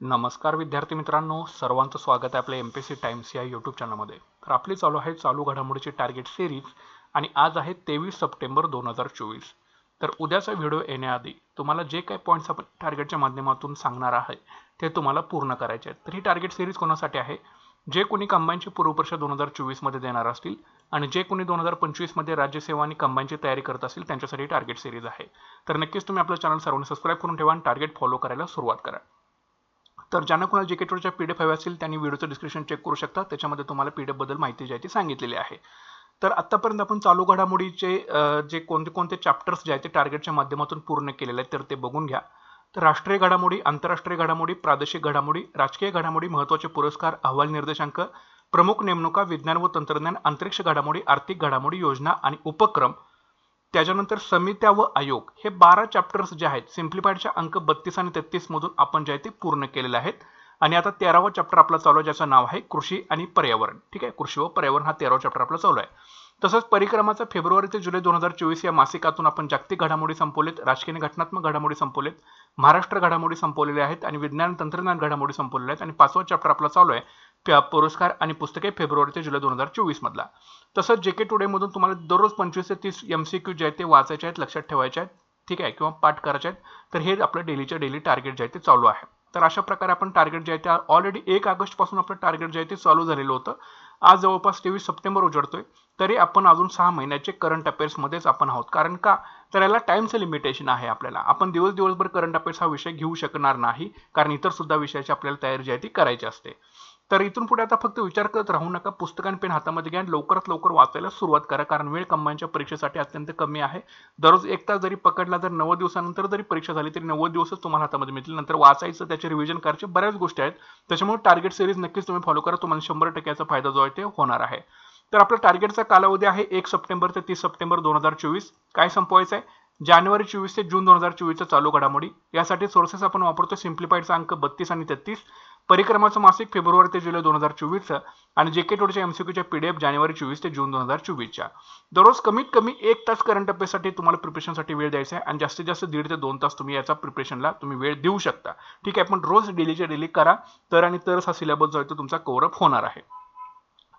नमस्कार विद्यार्थी मित्रांनो सर्वांचं स्वागत आहे आपल्या एम पी सी टाइम्स या यूट्यूब चॅनलमध्ये तर आपली चालू आहे चालू घडामोडीची टार्गेट सिरीज आणि आज आहे तेवीस सप्टेंबर दोन हजार चोवीस. तर उद्याचा व्हिडिओ येण्याआधी तुम्हाला जे काही पॉईंट्स आपण टार्गेटच्या माध्यमातून सांगणार आहे ते तुम्हाला पूर्ण करायचे आहेत. तर ही टार्गेट सिरीज कोणासाठी आहे? जे कोणी कंबाईनची पूर्वपरीक्षा दोन हजार चोवीसमध्ये देणार असतील आणि जे कोणी दोन हजार पंचवीसमध्ये राज्यसेवा आणि कंबाईनची तयारी करत असतील त्यांच्यासाठी टार्गेट सिरीज आहे. तर नक्कीच तुम्ही आपलं चॅनल सर्वांनी सबस्क्राईब करून ठेवा आणि टार्गेट फॉलो करायला सुरुवात करा. तर ज्यांना कोणाला जे के पी डी एफ असेल त्यांनी व्हिडिओचं डिस्क्रिप्शन चेक करू शकता. त्याच्यामध्ये तुम्हाला पी डी बद्दल माहिती जी आहे ती सांगितलेली आहे. तर आत्तापर्यंत आपण चालू घडामोडीचे जे कोणते कोणते चॅप्टर्स जे आहेत ते टार्गेटच्या माध्यमातून पूर्ण केलेले आहेत तर ते बघून घ्या. तर राष्ट्रीय घडामोडी आंतरराष्ट्रीय घडामोडी प्रादेशिक घडामोडी राजकीय घडामोडी महत्त्वाचे पुरस्कार अहवाल निर्देशांक प्रमुख नेमणुका विज्ञान व तंत्रज्ञान अंतरिक्ष घडामोडी आर्थिक घडामोडी योजना आणि उपक्रम त्याच्यानंतर समित्या व आयोग हे बारा चॅप्टर्स जे आहेत सिम्प्लिफाईडच्या अंक बत्तीस आणि तेहतीस मधून आपण जे आहे ते पूर्ण केलेले आहेत. आणि आता तेरावा चॅप्टर आपला चालू आहे ज्याचं नाव आहे कृषी आणि पर्यावरण. ठीक आहे? कृषी व पर्यावरण हा तेरावा चॅप्टर आपला चालू आहे. तसंच परिक्रमाचा फेब्रुवारी ते जुलै दोन हजार चोवीस या मासिकातून आपण जागतिक घडामोडी संपवलेत राजकीय घटनात्मक घडामोडी संपवलेत महाराष्ट्र घडामोडी संपवलेल्या आहेत आणि विज्ञान तंत्रज्ञान घडामोडी संपवलेल्या आहेत. आणि पाचवा चॅप्टर आपला चालू आहे पुरस्कार आणि पुस्तके फेब्रुवारी ते जुलै दोन हजार चोवीस मधला तसंच जे के टुडेमधून तुम्हाला दररोज पंचवीस ते तीस एम सी क्यू जे आहेत ते वाचायचे आहेत लक्षात ठेवायचे आहेत ठीक आहे किंवा पाठ करायचे आहेत तर हे आपलं डेलीच्या डेली टार्गेट जे आहे ते चालू आहे. तर अशा प्रकारे आपण टार्गेट जे आहे ते ऑलरेडी एक ऑगस्टपासून आपलं टार्गेट जे आहे ते चालू झालेलं होतं. आज जवळपास तेवीस सप्टेंबर उजडतोय तरी आपण अजून सहा महिन्याचे करंट अफेअर्समध्येच आपण आहोत. कारण का? तर याला टाईमचं लिमिटेशन आहे आपल्याला. आपण दिवस दिवसभर करंट अफेअर्स हा विषय घेऊ शकणार नाही कारण इतर सुद्धा विषयाची आपल्याला तयारी जी आहे ती करायची असते. तर इथून पुढे आता फक्त विचार करत राहू नका. पुस्तकां आणि पेन हातामध्ये घ्या आणि लवकरात लवकर वाचायला सुरुवात करा. कारण वेळ कंबाईनच्या परीक्षेसाठी अत्यंत कमी आहे. दररोज एक तास जरी पकडला तर नव्वद दिवसानंतर जरी परीक्षा झाली तरी नव्वद दिवसच तुम्हाला हातामध्ये मिळतील. नंतर वाचायचं त्याचे रिव्हिजन करायचे बऱ्याच गोष्टी आहेत. त्याच्यामुळे टार्गेट सिरीज नक्कीच तुम्ही फॉलो करा. तुम्हाला शंभर टक्क्याचा फायदा जो आहे ते होणार आहे. तर आपला टार्गेटचा कालावधी आहे एक सप्टेंबर ते तीस सप्टेंबर दोन हजार चोवीस. काय संपवायचं आहे? जानेवारी चोवीस ते जून दोन हजार चोवीसचा चालू घडामोडी. यासाठी सोर्सेस आपण वापरतो सिम्प्लिफाईडचा अंक बत्तीस आणि तेहतीस. परिक्रमाचं मासिक फेब्रुवारी ते जुलै दोन हजार चोवीसचं आणि जे के टोडच्या एमसीक्यूच्या पीडीएफ जानेवारी चोवीस ते जून दोन हजार चोवीसच्या. दररोज कमीत कमी एक तास करंट अफेअर्ससाठी तुम्हाला प्रिपरेशनसाठी वेळ द्यायचा आहे आणि जास्तीत जास्त दीड ते दोन तास तुम्ही याचा प्रिपरेशनला तुम्ही वेळ देऊ शकता. ठीक आहे पण रोज डेलीच्या डेली करा. तर आणि तरच हा सिलेबस जो आहे तो तुमचा कव्हरअप होणार आहे.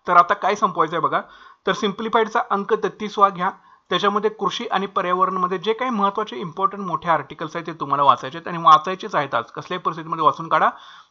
तर आता काय संपवायचं आहे बघा. तर सिम्प्लिफाईडचा अंक तेहतीसवा घ्या. त्याच्यामध्ये कृषी आणि पर्यावरणमध्ये जे काही महत्त्वाचे इम्पॉर्टंट मोठे आर्टिकल्स आहेत ते तुम्हाला वाचायचे आहेत आणि वाचायचेच आहेत आज. कसल्याही परिस्थितीमध्ये वाचून काढा.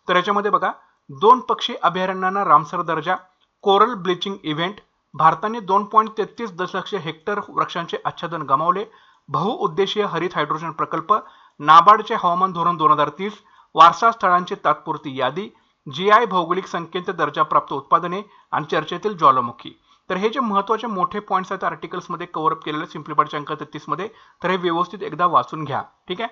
तर याच्यामध्ये बघा दोन पक्षी अभयारण्यांना रामसर दर्जा कोरल ब्लिचिंग इव्हेंट भारताने दोन पॉईंट तेहतीस दशलक्ष हेक्टर वृक्षांचे आच्छादन गमावले बहुउद्देशीय हरित हायड्रोजन प्रकल्प नाबार्डचे हवामान धोरण दोन हजार तीस वारसा स्थळांची तात्पुरती यादी जी आय भौगोलिक संकेत दर्जाप्राप्त उत्पादने आणि चर्चेतील ज्वालामुखी. तर हे जे महत्त्वाचे मोठे पॉईंट्स आहेत आर्टिकल्समध्ये कव्हरअप केलेले सिम्प्लिफाईडच्या अंक तेहतीसमध्ये तर हे व्यवस्थित एकदा वाचून घ्या. ठीक आहे?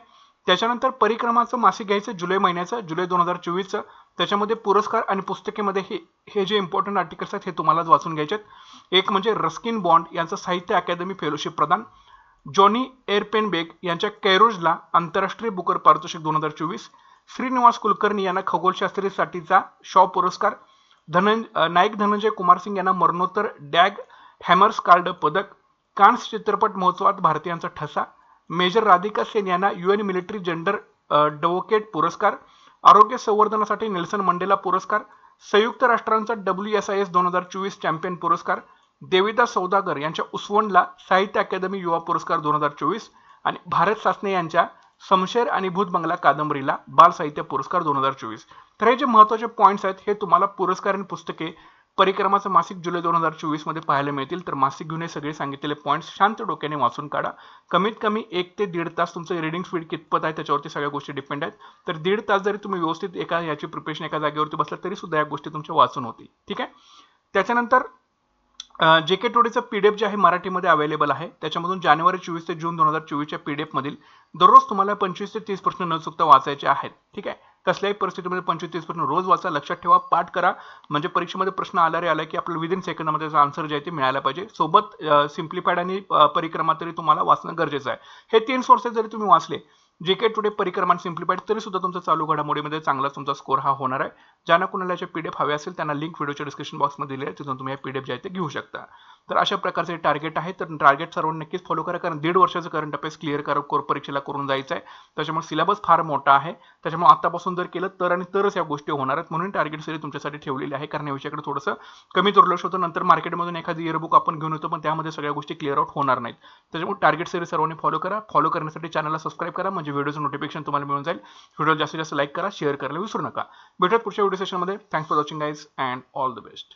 त्याच्यानंतर परिक्रमाचं मासिक घ्यायचं जुलै महिन्याचं जुलै दोन हजार चोवीसचं. त्याच्यामध्ये पुरस्कार आणि पुस्तकेमध्ये हे हे जे इम्पॉर्टंट आर्टिकल्स आहेत हे तुम्हाला वाचून घ्यायचे आहेत. एक म्हणजे रस्किन बॉन्ड यांचं साहित्य अकादमी फेलोशिप प्रदान. जॉनी एअरपेनबेग यांच्या कैरोजला आंतरराष्ट्रीय बुकर पारितोषिक दोन हजार चोवीस. श्रीनिवास कुलकर्णी यांना खगोलशास्त्रीसाठीचा शॉ पुरस्कार. धनं नाईक धनंजय कुमार सिंग यांना मरणोत्तर डॅग हॅमर्स कार्ड पदक कान्स चित्रपट महोत्सवात भारतीयांचा ठसा मेजर राधिका सेन यांना युएन मिलिटरी जेंडर डवोकेट पुरस्कार आरोग्य संवर्धनासाठी नेल्सन मंडेला पुरस्कार संयुक्त राष्ट्रांचा डब्ल्यू एस आय एस दोन हजार चोवीस चॅम्पियन पुरस्कार देविदास सौदागर यांच्या उसवणला साहित्य अकादमी युवा पुरस्कार दोन हजार चोवीस आणि भारत सासने यांच्या समशेर आणि भूत बंगला कादंबरीला बाल साहित्य पुरस्कार दोन हजार चोवीस. तर हे जे महत्त्वाचे पॉईंट्स आहेत हे तुम्हाला पुरस्कार आणि पुस्तके परिक्रमाचं मासिक जुलै दोन हजार चोवीसमध्ये पाहायला मिळतील. तर मासिक घेऊन हे सगळे सांगितलेले पॉईंट्स शांत डोक्याने वाचून काढा. कमीत कमी एक ते दीड तास तुमचं रिडिंग स्पीड कितपत आहे त्याच्यावरती सगळ्या गोष्टी डिपेंड आहेत. तर दीड तास जरी तुम्ही व्यवस्थित एका याची प्रिपरेशन एका जागेवरती बसला तरी सुद्धा या गोष्टी तुमच्या वाचून होतील. ठीक आहे? त्याच्यानंतर जे के टोडीचं पी डी एफ जे आहे मराठीमध्ये अवेलेबल आहे. त्याच्यामधून जानेवारी चोवीस ते जून दोन हजार चोवीसच्या पी डी एफमधील दररोज तुम्हाला पंचवीस ते तीस प्रश्न न चुकता वाचायचे आहेत. ठीक आहे? कसल्याही परिस्थितीमध्ये पंचवीस तीस प्रश्न रोज वाचा लक्षात ठेवा पाठ करा. म्हणजे परीक्षेमध्ये प्रश्न आला रे आला की आपल्याला विदिन सेकंडमध्ये त्याचा आन्सर जे आहे ते मिळायला पाहिजे. सोबत सिम्प्लिफाईड आणि परिक्रमा तरी तुम्हाला वाचणं गरजेचं आहे. हे तीन सोर्सेस जरी तुम्ही वाचले जे के टुडे परिक्रमान सिम्प्लिफाईड तरी सुद्धा तुमचा चालू घडामोडीमध्ये चांगला तुमचा स्कोर हा होणार आहे. ज्यांना कुणाला याचे पी डी एफ हवे असेल त्यांना लिंक व्हिडिओच्या डिस्क्रिप्शन बॉक्समध्ये दिली आहे. तिथून तुम्ही पी डी एफ जे आहे ते घेऊ शकता. तर अशा प्रकारचे टार्गेट आहे. तर टार्गेट सर्वांनी नक्कीच फॉलो करा. कारण दीड वर्षाचं करंट अफेअर्स क्लिअर करा. कोर परीक्षेला करून जायचं आहे. त्याच्यामुळे सिलेबस फार मोठा आहे. त्याच्यामुळे आतापासून जर केलं तर आणि तरच या गोष्टी होणार आहेत. म्हणून टार्गेट सरी तुमच्यासाठी ठेवलेली आहे. कारण या विषयाकडे थोडंसं कमी दुर्लक्ष होतं. नंतर मार्केटमधून एखादी इयरबुक आपण घेऊन येतो. पण त्यामध्ये सगळ्या गोष्टी क्लिअर आउट होणार नाहीत. त्याच्यामुळे टार्गेट सरी सर्वांनी फॉलो करा. फॉलो करण्यासाठी चॅनलला सबस्क्राईब करा. म्हणजे म्हणजे व्हिडिओचं नोटिफिकेशन तुम्हाला मिळून जाईल. व्हिडिओ जास्तीत जास्त लाईक करा शेअर करायला विसरू नका. भेटत पुढच्या व्हिडिओ सेशनमध्ये thanks for watching guys and all the best